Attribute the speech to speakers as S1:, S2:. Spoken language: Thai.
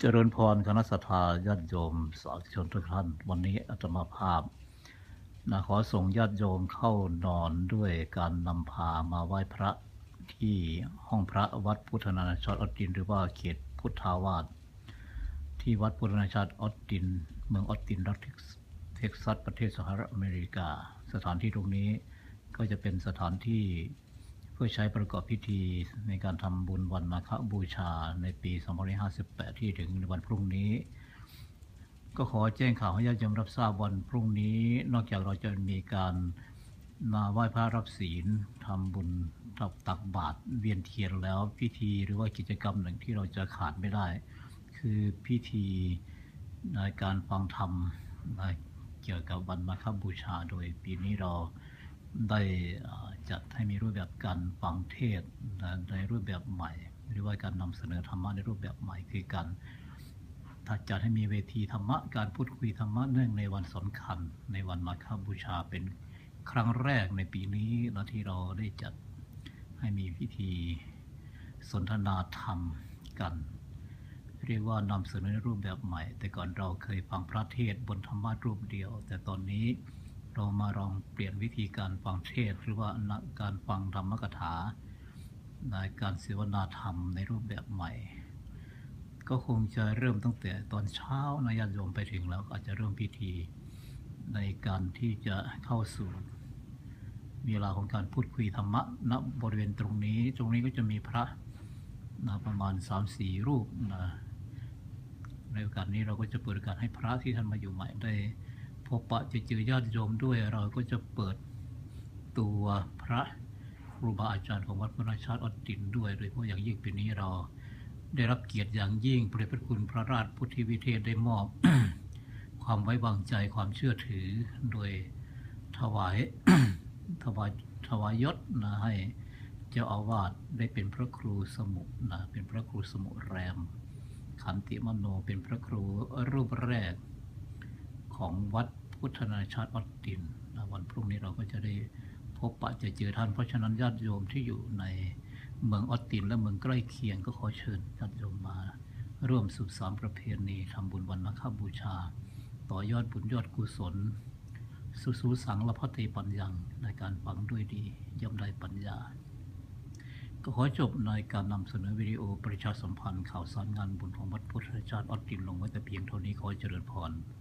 S1: เจริญพรคณะสัตยาญาติโยมสาธุชนทุกท่าน วันนี้อาตมาภาพนะขอส่งญาติโยมเข้านอนด้วยการนำพามาไหว้พระที่ห้องพระวัดพุทธนาชาติออสติน หรือว่าเขตพุทธาวาสที่วัดพุทธนาชาติออสติน เมืองออสตินรัฐเท็กซัสประเทศสหรัฐอเมริกา สถานที่ตรงนี้ก็จะเป็นสถานที่ เพื่อใช้ประกอบพิธีในการทำบุญวันมาฆบูชาในปี 2558 ที่ถึงในวันพรุ่งนี้ ก็ขอแจ้งข่าวให้ญาติโยมรับทราบวันพรุ่งนี้ นอกจากเราจะมีการมาไหว้พระรับศีลทำบุญตักตักบาตรเวียนเทียนแล้วพิธีหรือว่ากิจกรรมหนึ่งที่เราจะขาดไม่ได้ คือพิธีในการฟังธรรมนเกี่ยวกับวันมาฆบูชา โดยปีนี้เรา ได้จัดให้มีรูปแบบการฟังเทศในรูปแบบใหม่ หรือว่าการนำเสนอธรรมะในรูปแบบใหม่ คือการถ้าจัดให้มีเวทีธรรมะการพูดคุยธรรมะเนื่องในวันสำคัญ ในวันมาฆบูชาเป็นครั้งแรกในปีนี้นะที่เราได้จัดให้มีพิธีสนทนาธรรมกัน เรียกว่านำเสนอในรูปแบบใหม่ แต่ก่อนเราเคยฟังพระเทศบนธรรมะรูปเดียว แต่ตอนนี้ เรามาลองเปลี่ยนวิธีการฟังเทศหรือว่าการฟังธรรมกถาในการเสวนาธรรมในรูปแบบใหม่ ก็คงจะเริ่มตั้งแต่ตอนเช้านะญาติโยมไปถึงแล้วอาจจะเริ่มพิธีในการที่จะเข้าสู่เวลาของการพูดคุยธรรมะณบริเวณตรงนี้ ตรงนี้ก็จะมีพระนะประมาณ3ามสี่รูปนะในโอกาสนี้เราก็จะเปิดโอกาสให้พระที่ท่านมาอยู่ใหม่ได้ พบปะจะเจอญาติโยมด้วยเราก็จะเปิดตัวพระครูบาอาจารย์ของวัดพระราชาติออดตินด้วยโดยเฉพาะอย่างยิ่งปีนี้เราได้รับเกียรติอย่างยิ่งพระเดชพระคุณพระราชพุทธิวิเทศได้มอบ ความไว้วางใจความเชื่อถือโดยถวายถวายถวายยศนะให้เจ้าอาวาสได้เป็นพระครูสมุนะเป็นพระครูสมุแรมขันติมโนเป็นพระครูรูปแรก ของวัดพุทธนาชาติออสตินนะวันพรุ่งนี้เราก็จะได้พบปะจะเจอท่าน เพราะฉะนั้นญาติโยมที่อยู่ในเมืองออสตินและเมืองใกล้เคียงก็ขอเชิญญาติโยมมา ร่วมสืบสานประเพณีทำบุญวันมาฆบูชา ต่อยอดบุญยอดกุศล สุสูสังละพัติปัญญังในการฟังด้วยดีย่อมได้ปัญญา ก็ขอจบในการนำเสนอวิดีโอประชาสัมพันธ์ข่าวสารงานบุญของวัดพุทธชาติออสตินลงไว้แต่เพียงเท่านี้ขอเจริญพร